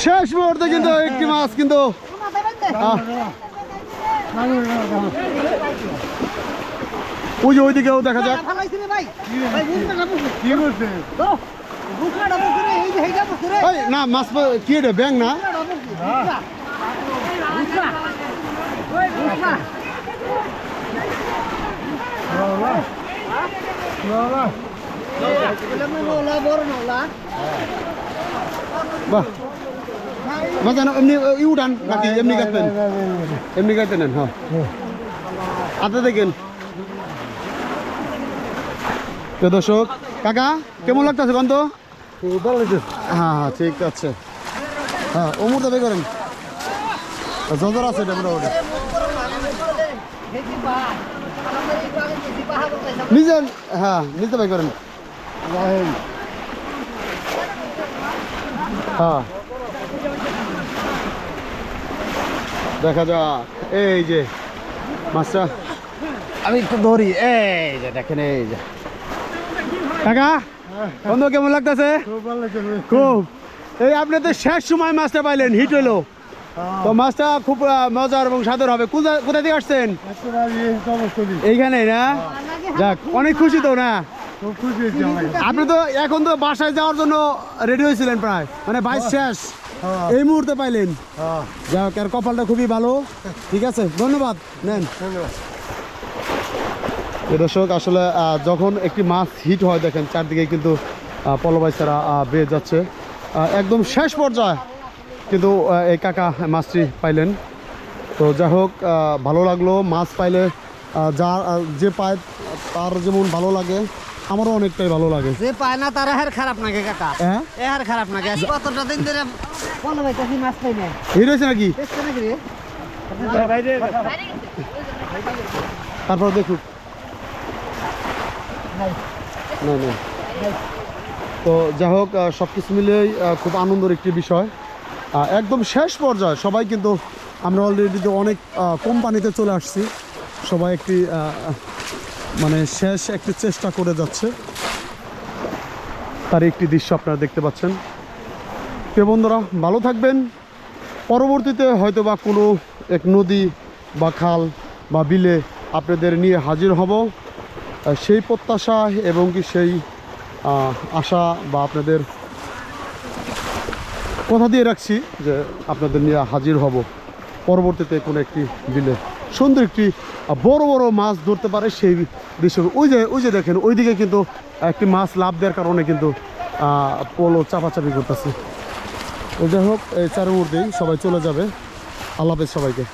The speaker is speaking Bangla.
শেষ মুহূর্তে কিন্তু একটি মাছ কিন্তু ওই যে ওইদিকেও দেখা যাক। না, মাছ কি রে ব্যাং না? বাহ। মাছ না, এমনি ই উঠান নাকি এমনি কাটবেন এমনি কাটতে নেন হ্যাঁ হাতে দেখেন তো দর্শক কাকা কেমন লাগতেছে কন্ত হ্যাঁ হ্যাঁ ঠিক আছে। হ্যাঁ ও বের করেন জজর আছে এটা মোটামুটি নিজে হ্যাঁ নিজে বাই করেন হ্যাঁ দেখা যাক। এই যে মাছটা আমি একটু ধরি এই যে দেখেন এই যে। কাকা বন্ধু কেমন লাগতেছে? খুব এই আপনি তো শেষ সময় মাছটা পাইলেন হিট হলো তো মাছটা খুব মজার এবং স্বাদের হবে। কোথা- থেকে আসছেন? এইখানে না? যাক অনেক খুশি তো না? আপনি তো এখন তো বাসায় যাওয়ার জন্য রেডি হয়েছিলেন প্রায়। মানে বাইশ শেষ। এই মুহূর্তে পাইলেন। যাক আর কপালটা খুবই ভালো। ঠিক আছে ধন্যবাদ। নেন। দর্শক আসলে যখন একটি মাছ হিট হয় দেখেন চারদিকে কিন্তু আহ, ছাড়া বেয়ে যাচ্ছে। একদম শেষ পর্যায়ে কিন্তু এই কাকা মাছটি পাইলেন। তো যাই হোক ভালো লাগল। মাছ পাইলে যা যে পায় তার যেমন ভালো লাগে। আমারও অনেকটাই ভালো লাগে। যে পায় না তারা হার খারাপ নাকি কাকা। হ্যাঁ? এ হার খারাপ নাকি কতটা দিন ধরে বলো ভাই কাছে মাছ পাই না হিট হয়েছে নাকি? নাকি রে? তারপর দেখুন না না। তো যাই হোক সব কিছু মিলিয়েই আহ, খুব আনন্দের একটি বিষয়। একদম শেষ পর্যায়ে সবাই কিন্তু আমরা অলরেডি যে অনেক কোম্পানিতে চলে আসছি। সবাই একটি মানে শেষ একটি চেষ্টা করে যাচ্ছে। তার একটি দৃশ্য আপনারা দেখতে পাচ্ছেন। প্রিয় বন্ধুরা, ভালো থাকবেন। পরবর্তীতে হয়তো বা কোনো এক নদী বা খাল বা বিলে আপনাদের নিয়ে হাজির হব। সেই প্রত্যাশা এবং কি সেই আশা বা আপনাদের কথা দিয়ে রাখছি যে আপনাদের নিয়ে হাজির হব। পরবর্তীতে কোনো একটি বিলে। সুন্দর একটি বড় বড় মাছ ধরতে পারে সেই দৃশ্য ওই যে ওই যে দেখেন, ওইদিকে কিন্তু একটি মাছ লাভ দেওয়ার কারণে কিন্তু পোলো চাপাচাপি করতেছে। ওই যাই হোক, এই চারের মধ্যেই সবাই চলে যাবে। আল্লাহ সবাইকে।